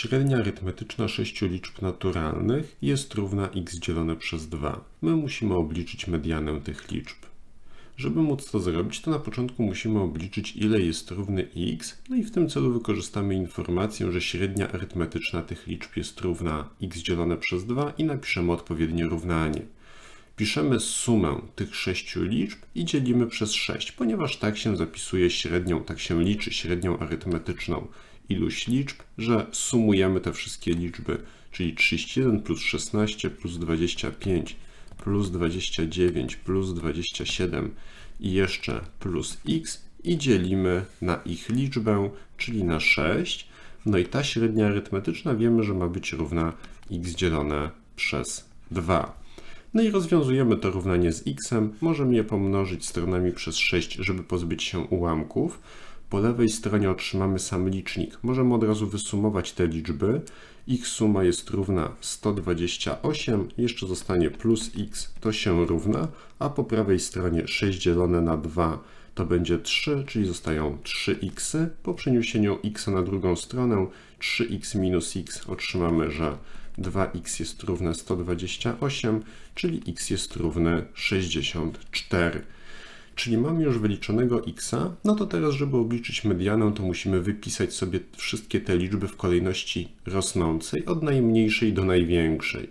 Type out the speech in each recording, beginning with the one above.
Średnia arytmetyczna sześciu liczb naturalnych jest równa x dzielone przez 2. My musimy obliczyć medianę tych liczb. Żeby móc to zrobić, to na początku musimy obliczyć, ile jest równy x, no i w tym celu wykorzystamy informację, że średnia arytmetyczna tych liczb jest równa x dzielone przez 2 i napiszemy odpowiednie równanie. Piszemy sumę tych sześciu liczb i dzielimy przez 6, ponieważ tak się zapisuje średnią, tak się liczy średnią arytmetyczną iluś liczb, że sumujemy te wszystkie liczby, czyli 31 plus 16 plus 25 plus 29 plus 27 i jeszcze plus x i dzielimy na ich liczbę, czyli na 6. No i ta średnia arytmetyczna wiemy, że ma być równa x dzielone przez 2. No i rozwiązujemy to równanie z x. Możemy je pomnożyć stronami przez 6, żeby pozbyć się ułamków. Po lewej stronie otrzymamy sam licznik. Możemy od razu wysumować te liczby. Ich suma jest równa 128, jeszcze zostanie plus x, to się równa, a po prawej stronie 6 dzielone na 2 to będzie 3, czyli zostają 3x. Po przeniesieniu x na drugą stronę 3x minus x otrzymamy, że 2x jest równe 128, czyli x jest równe 64. Czyli mamy już wyliczonego x, no to teraz, żeby obliczyć medianę, to musimy wypisać sobie wszystkie te liczby w kolejności rosnącej, od najmniejszej do największej.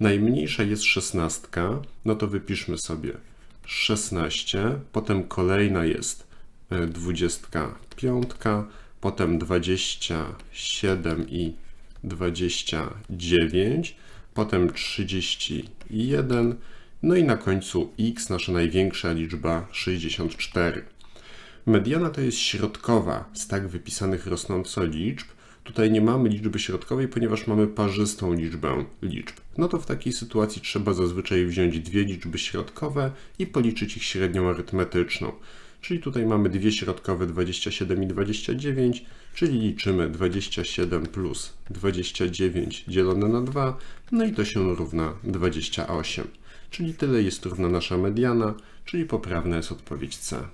Najmniejsza jest 16, no to wypiszmy sobie 16, potem kolejna jest e, 25, potem 27 i 29, potem 31, no i na końcu x, nasza największa liczba 64. Mediana to jest środkowa z tak wypisanych rosnąco liczb. Tutaj nie mamy liczby środkowej, ponieważ mamy parzystą liczbę liczb. No to w takiej sytuacji trzeba zazwyczaj wziąć dwie liczby środkowe i policzyć ich średnią arytmetyczną. Czyli tutaj mamy dwie środkowe 27 i 29, czyli liczymy 27 plus 29 dzielone na 2, no i to się równa 28. Czyli tyle jest równa nasza mediana, czyli poprawna jest odpowiedź C.